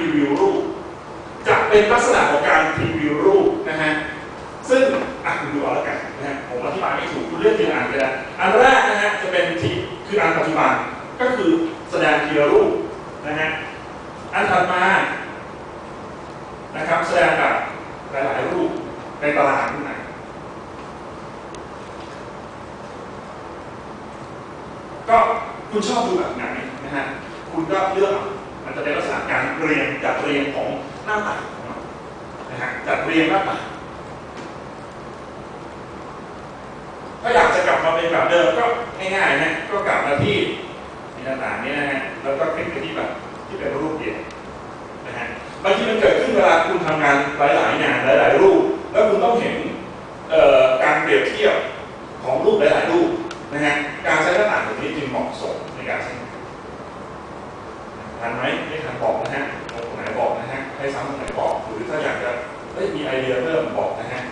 รีวิวรูปจะเป็นลักษณะของการพรีวิวรูปนะฮะซึ่งอะคุณดูเอาละกันนะฮะผมอธิบายไม่ถูกคุณเลือกทีละอันก็ได้อันแรกนะฮะจะเป็นทีคืออันปัจจุบันก็คือแสดงทีละรูปนะฮะอันถัดมานะครับแสดงแบบหลายๆรูปในตารางขึ้นมาก็คุณชอบดูแบบไหนนะฮะคุณก็เลือก มันจะเป็นลักษณะการเรียงจัดเรียงของหน้าต่างนะฮะจัดเรียงหน้าต่างถ้าอยากจะกลับมาเป็นแบบเดิมก็ง่ายๆนะก็กลับมาที่ในหน้าต่างนี้นะฮะแล้วก็คลิกไปที่แบบที่เป็นรูปเดียวนะฮะบางทีมันเกิดขึ้นเวลาคุณทำงานหลายๆงานหลายๆรูป แล้วคุณต้องเห็นการเปรียบเทียบของรูปหลายๆรูปนะฮะการใช้หน้าต่างแบบนี้จึงเหมาะสมในการใช้งาน ทันไหมไม่ทันบอกนะฮะตรงไหนบอกนะฮะให้ซ้ำตรงไหนบอกหรือถ้าอยากจะมีไอเดียเพิ่มบอกนะฮะ